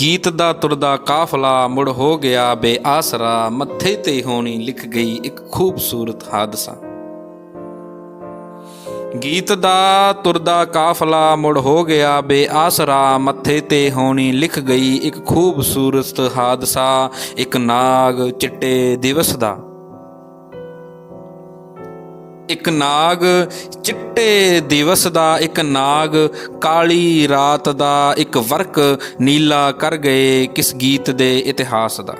ਗੀਤ ਦਾ ਤੁਰਦਾ ਕਾਫਲਾ ਮੁੜ ਹੋ ਗਿਆ ਬੇਆਸਰਾ, ਮੱਥੇ ਤੇ ਹੋਣੀ ਲਿਖ ਗਈ ਇੱਕ ਖੂਬਸੂਰਤ ਹਾਦਸਾ। ਗੀਤ ਦਾ ਤੁਰਦਾ ਕਾਫਲਾ ਮੁੜ ਹੋ ਗਿਆ ਬੇਆਸਰਾ, ਮੱਥੇ ਤੇ ਹੋਣੀ ਲਿਖ ਗਈ ਇੱਕ ਖੂਬਸੂਰਤ ਹਾਦਸਾ, ਇੱਕ ਨਾਗ ਚਿੱਟੇ ਦਿਵਸ ਦਾ। ਇੱਕ ਨਾਗ, ਚਿੱਟੇ ਦਿਵਸ ਦਾ ਇੱਕ ਨਾਗ, ਕਾਲੀ ਰਾਤ ਦਾ ਇੱਕ ਵਰਕ, ਨੀਲਾ ਕਰ ਗਏ ਕਿਸ ਗੀਤ ਦੇ ਇਤਿਹਾਸ ਦਾ।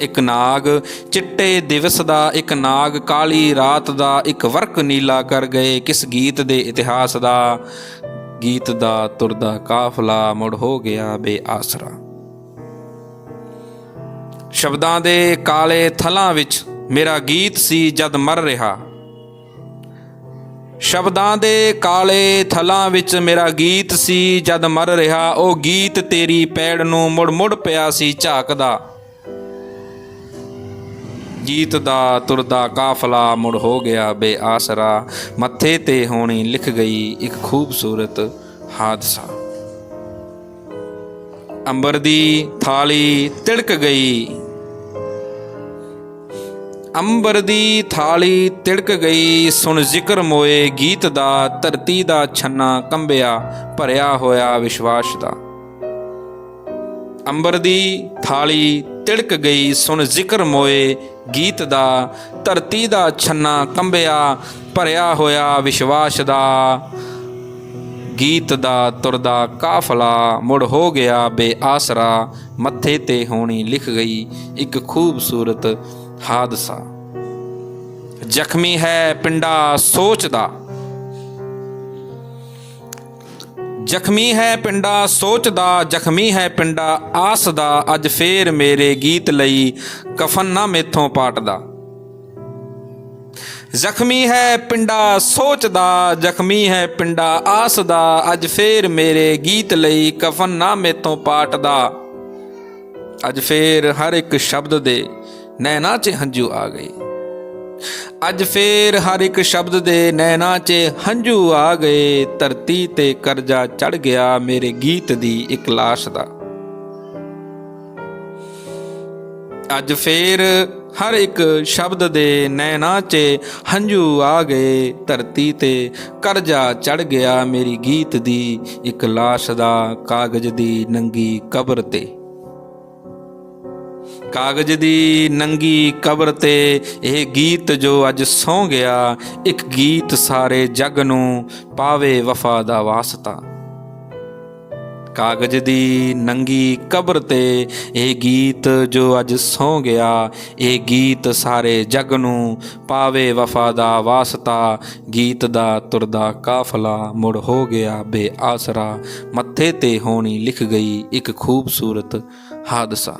ਇੱਕ ਨਾਗ, ਚਿੱਟੇ ਦਿਵਸ ਦਾ ਇੱਕ ਨਾਗ, ਕਾਲੀ ਰਾਤ ਦਾ ਇੱਕ ਵਰਕ, ਨੀਲਾ ਕਰ ਗਏ ਕਿਸ ਗੀਤ ਦੇ ਇਤਿਹਾਸ ਦਾ। ਗੀਤ ਦਾ ਤੁਰਦਾ ਕਾਫਲਾ ਮੁੜ ਹੋ ਗਿਆ ਬੇਆਸਰਾ। ਸ਼ਬਦਾਂ ਦੇ ਕਾਲੇ ਥਲਾਂ ਵਿੱਚ ਮੇਰਾ ਗੀਤ ਸੀ ਜਦ ਮਰ ਰਿਹਾ। ਸ਼ਬਦਾਂ ਦੇ ਕਾਲੇ ਥਲਾਂ ਵਿੱਚ ਮੇਰਾ ਗੀਤ ਸੀ, ਜਦ ਮਰ ਰਿਹਾ, ਉਹ ਗੀਤ ਤੇਰੀ ਪੈੜ ਨੂੰ ਮੁੜ ਮੁੜ ਪਿਆ ਸੀ ਝਾਕਦਾ। ਗੀਤ ਦਾ ਤੁਰਦਾ ਕਾਫਲਾ ਮੁੜ ਹੋ ਗਿਆ ਬੇਆਸਰਾ, ਮੱਥੇ ਤੇ ਹੋਣੀ ਲਿਖ ਗਈ ਇੱਕ ਖੂਬਸੂਰਤ ਹਾਦਸਾ। ਅੰਬਰ ਦੀ ਥਾਲੀ ਤਿੜਕ ਗਈ ਅੰਬਰ ਦੀ ਥਾਲੀ ਤਿੜਕ ਗਈ, ਸੁਣ ਜ਼ਿਕਰ ਮੋਏ ਗੀਤ ਦਾ, ਧਰਤੀ ਦਾ ਛੰਨਾ ਕੰਬਿਆ, ਭਰਿਆ ਹੋਇਆ ਵਿਸ਼ਵਾਸ ਦਾ। ਅੰਬਰ ਦੀ ਥਾਲੀ ਤਿੜਕ ਗਈ, ਸੁਣ ਜ਼ਿਕਰ ਮੋਏ ਗੀਤ ਦਾ, ਧਰਤੀ ਦਾ ਛੰਨਾ ਕੰਬਿਆ, ਭਰਿਆ ਹੋਇਆ ਵਿਸ਼ਵਾਸ ਦਾ। ਗੀਤ ਦਾ ਤੁਰਦਾ ਕਾਫਲਾ, ਮੁੜ ਹੋ ਗਿਆ ਬੇਆਸਰਾ, ਮੱਥੇ ਤੇ ਹੋਣੀ ਲਿਖ ਗਈ ਇੱਕ ਖੂਬਸੂਰਤ ਹਾਦਸਾ। ਜ਼ਖਮੀ ਹੈ ਪਿੰਡਾ ਸੋਚਦਾ ਜ਼ਖਮੀ ਹੈ ਪਿੰਡਾ ਸੋਚਦਾ ਜ਼ਖਮੀ ਹੈ ਪਿੰਡਾ ਆਸ ਦਾ। ਅੱਜ ਫੇਰ ਮੇਰੇ ਗੀਤ ਲਈ ਕਫਨ ਨਾ ਮੇਥੋਂ ਪਾਟਦਾ ਜ਼ਖਮੀ ਹੈ ਪਿੰਡਾ ਸੋਚਦਾ ਜ਼ਖਮੀ ਹੈ ਪਿੰਡਾ ਆਸ ਦਾ। ਅੱਜ ਫੇਰ ਮੇਰੇ ਗੀਤ ਲਈ ਕਫਨ ਨਾ ਮੇਥੋਂ ਪਾਟਦਾ ਅੱਜ ਫੇਰ ਹਰ ਇੱਕ ਸ਼ਬਦ ਦੇ ਨੈਣਾ 'ਚ ਹੰਝੂ ਆ ਗਏ। ਅੱਜ ਫੇਰ ਹਰ ਇੱਕ ਸ਼ਬਦ ਦੇ ਨੈਣਾ 'ਚ ਹੰਝੂ ਆ ਗਏ। ਧਰਤੀ ਤੇ ਕਰਜ਼ਾ ਚੜ ਗਿਆ ਮੇਰੇ ਗੀਤ ਦੀ ਇੱਕ ਲਾਸ਼ ਦਾ। ਅੱਜ ਫੇਰ ਹਰ ਇੱਕ ਸ਼ਬਦ ਦੇ ਨੈਣਾ 'ਚ ਹੰਝੂ ਆ ਗਏ। ਧਰਤੀ ਤੇ ਕਰਜ਼ਾ ਚੜ ਗਿਆ ਮੇਰੀ ਗੀਤ ਦੀ ਇੱਕ ਲਾਸ਼ ਦਾ। ਕਾਗਜ਼ ਦੀ ਨੰਗੀ ਕਬਰ ਤੇ ਕਾਗਜ਼ ਦੀ ਨੰਗੀ ਕਬਰ ਤੇ ਇਹ ਗੀਤ ਜੋ ਅੱਜ ਸੌ ਗਿਆ, ਇੱਕ ਗੀਤ ਸਾਰੇ ਜਗ ਨੂੰ ਪਾਵੇ ਵਫਾ ਦਾ ਵਾਸਤਾ। ਕਾਗਜ਼ ਦੀ ਨੰਗੀ ਕਬਰ ਤੇ ਇਹ ਗੀਤ ਜੋ ਅੱਜ ਸੌ ਗਿਆ, ਇਹ ਗੀਤ ਸਾਰੇ ਜਗ ਨੂੰ ਪਾਵੇ ਵਫਾ ਦਾ ਵਾਸਤਾ। ਗੀਤ ਦਾ ਤੁਰਦਾ ਕਾਫਲਾ ਮੁੜ ਹੋ ਗਿਆ ਬੇਆਸਰਾ, ਮੱਥੇ ਤੇ ਹੋਣੀ ਲਿਖ ਗਈ ਇੱਕ ਖੂਬਸੂਰਤ ਹਾਦਸਾ।